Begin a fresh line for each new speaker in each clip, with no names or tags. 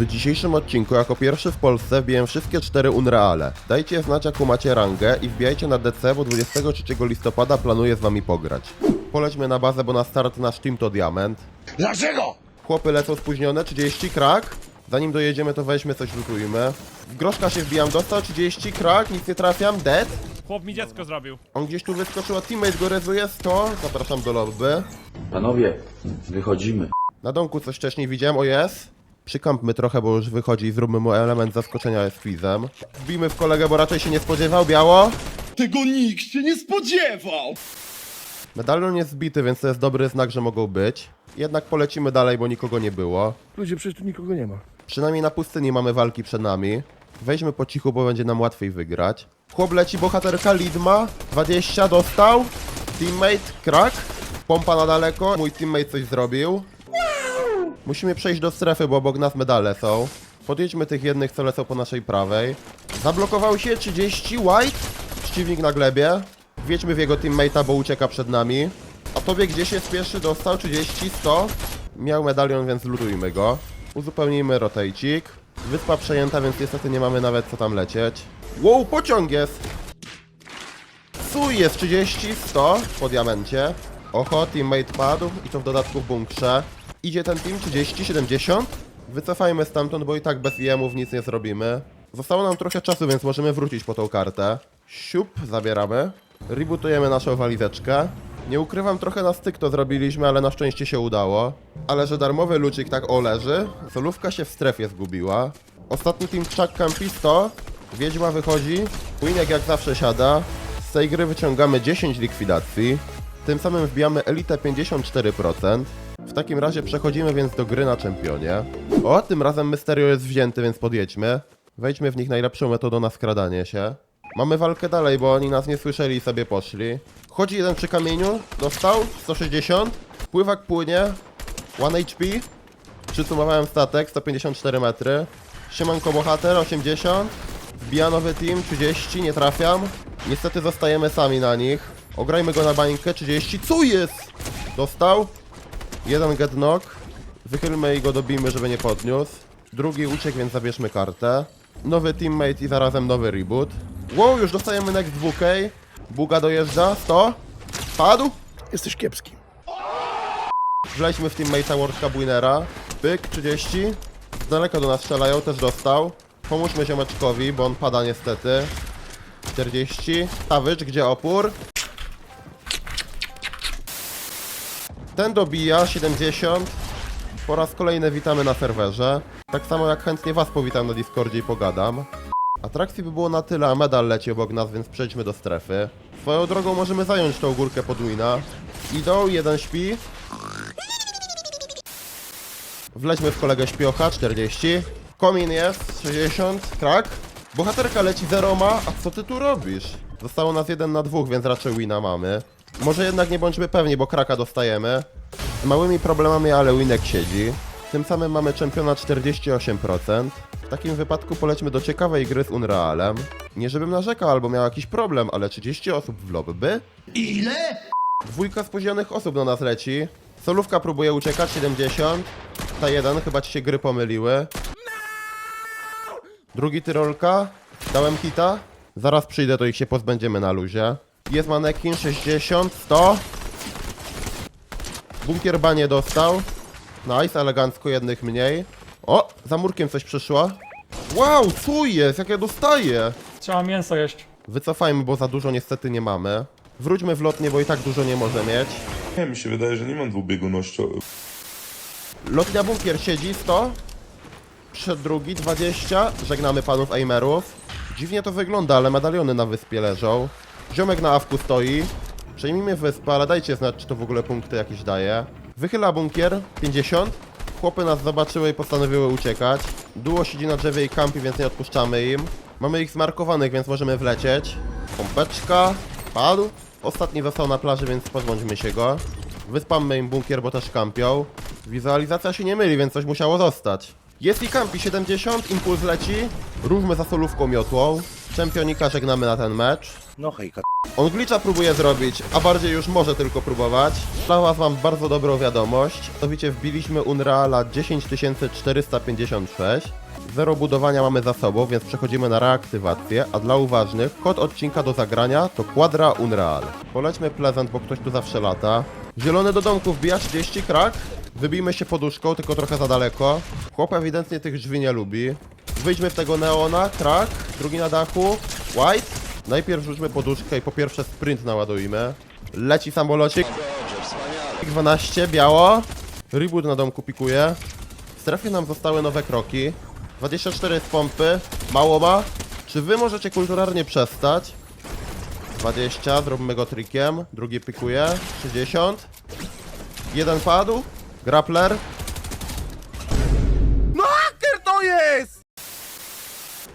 W dzisiejszym odcinku jako pierwszy w Polsce wbiłem wszystkie cztery Unreale. Dajcie znać jaką macie rangę i wbijajcie na DC, bo 23 listopada planuję z wami pograć. Polećmy na bazę, bo na start nasz team to diament.
Dlaczego?
Chłopy lecą spóźnione, 30 krak. Zanim dojedziemy to weźmy coś lutujmy. W groszka się wbijam, dostał 30 krak, nic nie trafiam, dead.
Chłop mi dziecko zrobił.
On gdzieś tu wyskoczył, a teammate go rezuje 100. Zapraszam do lobby.
Panowie, wychodzimy.
Na domku coś wcześniej widziałem, o jest. Przykampmy trochę, bo już wychodzi i zróbmy mu element zaskoczenia jest quizem. Wbijmy w kolegę, bo raczej się nie spodziewał, biało.
Tego nikt się nie spodziewał!
Medalion jest zbity, więc to jest dobry znak, że mogą być. Jednak polecimy dalej, bo nikogo nie było.
Ludzie, przecież tu nikogo nie ma.
Przynajmniej na pustyni mamy walki przed nami. Weźmy po cichu, bo będzie nam łatwiej wygrać. Chłop leci, bohaterka Lidma. 20 dostał. Teammate, krak. Pompa na daleko. Mój teammate coś zrobił. Musimy przejść do strefy, bo obok nas medale są. Podjedźmy tych jednych, co lecą po naszej prawej. Zablokował się 30, White. Przeciwnik na glebie. Wjedźmy w jego teammate'a, bo ucieka przed nami. A tobie gdzie się spieszy? Dostał 30, 100. Miał medalion, więc lutujmy go. Uzupełnijmy rotejcik. Wyspa przejęta, więc niestety nie mamy nawet co tam lecieć. Wow, pociąg jest! Su jest 30, 100 po diamencie. Oho, teammate padł i to w dodatku w bunkrze. Idzie ten team 30, 70. Wycofajmy stamtąd, bo i tak bez IM-ów nic nie zrobimy. Zostało nam trochę czasu, więc możemy wrócić po tą kartę. Siup, zabieramy. Rebootujemy naszą walizeczkę. Nie ukrywam, trochę na styk to zrobiliśmy, ale na szczęście się udało. Ale że darmowy lucik tak o leży, solówka się w strefie zgubiła. Ostatni team krzak campi 100. Wiedźma wychodzi. Winek jak zawsze siada. Z tej gry wyciągamy 10 likwidacji. Tym samym wbijamy elitę 54%. W takim razie przechodzimy więc do gry na czempionie. O, tym razem Mysterio jest wzięty, więc podjedźmy. Wejdźmy w nich najlepszą metodą na skradanie się. Mamy walkę dalej, bo oni nas nie słyszeli i sobie poszli. Chodzi jeden przy kamieniu, dostał 160. Pływak płynie, 1 HP. Przysumowałem statek, 154 metry. Siemanko bohater, 80. Wbija nowy team, 30, nie trafiam. Niestety zostajemy sami na nich. Ograjmy go na bańkę, 30. Co jest? Dostał. Jeden get knock. Wychylmy i go dobijmy, żeby nie podniósł. Drugi uciekł, więc zabierzmy kartę. Nowy teammate i zarazem nowy reboot. Wow, już dostajemy next 2K. Buga dojeżdża, 100. Padł.
Jesteś kiepski.
Wleźmy w teammate'a Worka Buinera. Pyk, 30. Z daleka do nas strzelają, też dostał. Pomóżmy ziomeczkowi, bo on pada niestety. 40. Savage, gdzie opór? Ten dobija, 70. Po raz kolejny witamy na serwerze. Tak samo jak chętnie was powitam na Discordzie i pogadam. Atrakcji by było na tyle, a medal leci obok nas, więc przejdźmy do strefy. Swoją drogą możemy zająć tą górkę Podwina. Idą, jeden śpi. Wleźmy w kolegę śpiocha, 40. Komin jest, 60. Krak. Bohaterka leci zeroma, a co ty tu robisz? Zostało nas jeden na dwóch, więc raczej wina mamy. Może jednak nie bądźmy pewni, bo kraka dostajemy. Z małymi problemami, ale winek siedzi. Tym samym mamy czempiona 48%. W takim wypadku polećmy do ciekawej gry z Unrealem. Nie żebym narzekał albo miał jakiś problem, ale 30 osób w lobby?
Ile?
Dwójka spóźnionych osób do nas leci. Solówka próbuje uciekać, 70. Ta jeden, chyba ci się gry pomyliły. Drugi tyrolka. Dałem hita. Zaraz przyjdę, to ich się pozbędziemy na luzie. Jest manekin, 60, 100. Bunkier banie dostał. Nice, elegancko, jednych mniej. O, za murkiem coś przyszło. Wow, co jest? Jak ja dostaję?
Trzeba mięso jeść.
Wycofajmy, bo za dużo niestety nie mamy. Wróćmy w lotnie, bo i tak dużo nie może mieć.
Nie, mi się wydaje, że nie mam dwubiegunności.
Lotnia bunkier siedzi 100. Przed drugi 20. Żegnamy panów aimerów. Dziwnie to wygląda, ale medaliony na wyspie leżą. Ziomek na awku stoi. Przejmijmy wyspę, ale dajcie znać, czy to w ogóle punkty jakieś daje. Wychyla bunkier 50. Chłopy nas zobaczyły i postanowiły uciekać. Duo siedzi na drzewie i kampi, więc nie odpuszczamy im. Mamy ich zmarkowanych, więc możemy wlecieć. Pompeczka. Padł. Ostatni został na plaży, więc pozbądźmy się go. Wyspammy im bunkier, bo też kampią. Wizualizacja się nie myli, więc coś musiało zostać. Jest i kampi 70, impuls leci. Rówmy za solówką miotłą. Czempionika żegnamy na ten mecz.
No hejka.
On glitcha próbuje zrobić, a bardziej już może tylko próbować. Dla was mam bardzo dobrą wiadomość. Mianowicie wbiliśmy Unreala 10456. Zero budowania mamy za sobą, więc przechodzimy na reaktywację, a dla uważnych kod odcinka do zagrania to Quadra Unreal. Polećmy Pleasant, bo ktoś tu zawsze lata. Zielony do domku wbija 30 krak. Wybijmy się poduszką, tylko trochę za daleko. Chłop ewidentnie tych drzwi nie lubi. Wyjdźmy w tego neona, krak, drugi na dachu, white. Najpierw rzućmy poduszkę i po pierwsze sprint naładujmy. Leci samolocik. 12, biało. Reboot na domku pikuje. W strefie nam zostały nowe kroki. 24 z pompy. Mało ma. Czy wy możecie kulturalnie przestać? 20, zrobimy go trikiem. Drugi pikuje. 60. Jeden padł. Grappler.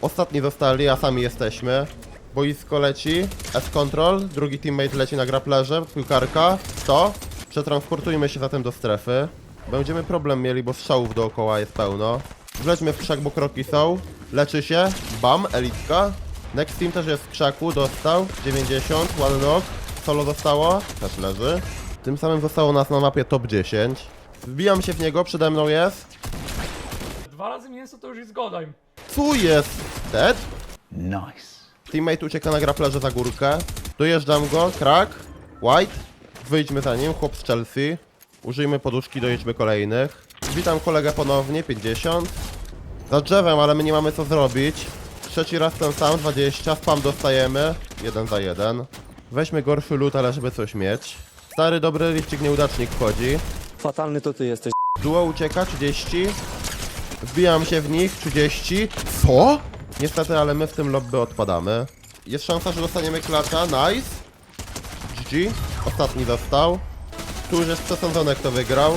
Ostatni zostali, a sami jesteśmy. Boisko leci. S-Control. Drugi teammate leci na grapplerze. Piłkarka. 100. Przetransportujmy się zatem do strefy. Będziemy problem mieli, bo strzałów dookoła jest pełno. Wlećmy w krzak, bo kroki są. Leczy się. Bam, elitka. Next team też jest w krzaku, dostał. 90, one knock. Solo zostało. Też leży. Tym samym zostało nas na mapie top 10. Wbijam się w niego, przede mną jest.
Dwa razy mięso to już jest godajm.
Tu jest dead.
Nice.
Teammate ucieka na grapplerze za górkę. Dojeżdżam go, crack, white. Wyjdźmy za nim, chłop z Chelsea. Użyjmy poduszki, dojedźmy kolejnych. Witam kolegę ponownie, 50. Za drzewem, ale my nie mamy co zrobić. Trzeci raz ten sam, 20. Spam dostajemy. Jeden za jeden. Weźmy gorszy loot, ale żeby coś mieć. Stary, dobry liścik nieudacznik wchodzi.
Fatalny to ty jesteś.
Duo ucieka, 30. Wbijam się w nich, 30. Co? Niestety, ale my w tym lobby odpadamy. Jest szansa, że dostaniemy klacza, nice. GG. Ostatni dostał. Tu już jest przesądzone, kto wygrał.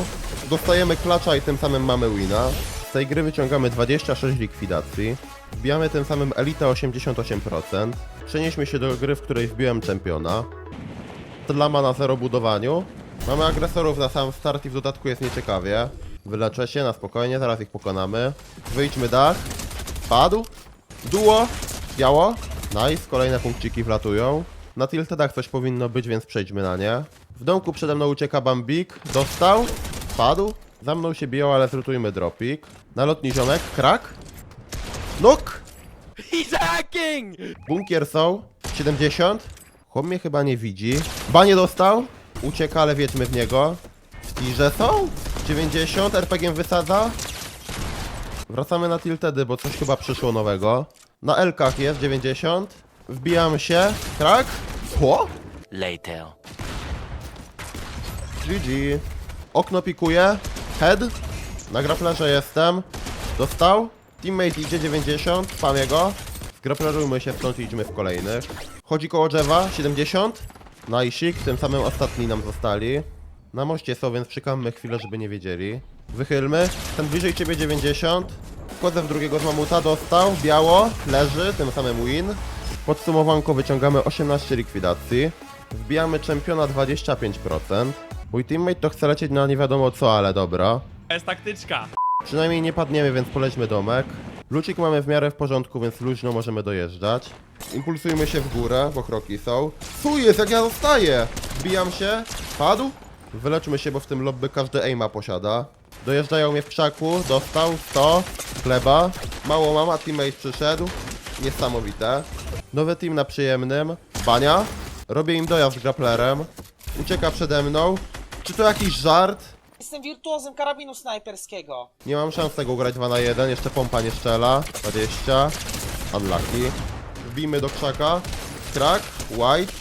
Dostajemy klacza i tym samym mamy wina. Z tej gry wyciągamy 26 likwidacji. Wbijamy tym samym Elite 88%. Przenieśmy się do gry, w której wbiłem czempiona. Tlama na zero budowaniu. Mamy agresorów na sam start i w dodatku jest nieciekawie. Wyleczę się na spokojnie, zaraz ich pokonamy. Wyjdźmy dach. Padł. Duo. Biało. Nice, kolejne punkciki wlatują. Na tiltedach coś powinno być, więc przejdźmy na nie. W domku przede mną ucieka Bambik. Dostał. Padł. Za mną się biją, ale zrutujmy dropik. Na lotni ziomek. Krak. Nuk. Bunkier są. 70. Chłop mnie chyba nie widzi. Banie dostał. Ucieka, ale wiedźmy w niego. W tirze są. 90. RPG wysadza. Wracamy na tiltedy, bo coś chyba przyszło nowego. Na L-kach jest 90. Wbijam się. Krak. Co?
Later.
GG. Okno pikuje. Head. Na grapplerze jestem. Dostał. Teammate idzie 90. Spam jego. Zgrapplerujmy się stąd i idźmy w kolejnych. Chodzi koło drzewa. 70. Najsik. Tym samym ostatni nam zostali. Na moście są, więc czekamy chwilę, żeby nie wiedzieli. Wychylmy. Ten bliżej ciebie 90. Wchodzę w drugiego z mamuta. Dostał. Biało. Leży. Tym samym win. Podsumowanko wyciągamy 18 likwidacji. Wbijamy czempiona 25%. Mój teammate to chce lecieć na nie wiadomo co, ale dobra.
To jest taktyczka.
Przynajmniej nie padniemy, więc polećmy domek. Lucik mamy w miarę w porządku, więc luźno możemy dojeżdżać. Impulsujmy się w górę, bo kroki są. Tu jest, jak ja zostaję! Wbijam się. Padł? Wyleczmy się, bo w tym lobby każdy aima posiada. Dojeżdżają mnie w krzaku, dostał, 100, chleba. Mało mama, teammate przyszedł. Niesamowite. Nowy team na przyjemnym. Bania. Robię im dojazd grapplerem. Ucieka przede mną. Czy to jakiś żart?
Jestem wirtuozem karabinu snajperskiego.
Nie mam szans tego grać 2 na 1, jeszcze pompa nie strzela. 20. Unlucky. Wbijmy do krzaka. Krak, white.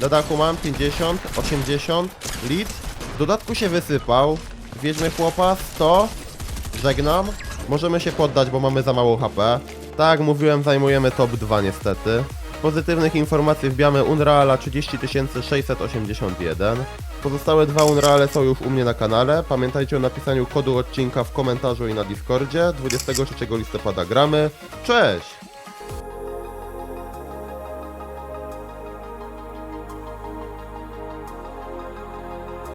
Na dachu mam 50, 80. Lead. W dodatku się wysypał. Wiedźmy chłopa, 100. Żegnam. Możemy się poddać, bo mamy za mało HP. Tak mówiłem, zajmujemy top 2 niestety. Pozytywnych informacji wbijamy Unreala 30 681. Pozostałe dwa Unreale są już u mnie na kanale. Pamiętajcie o napisaniu kodu odcinka w komentarzu i na Discordzie. 23 listopada gramy. Cześć!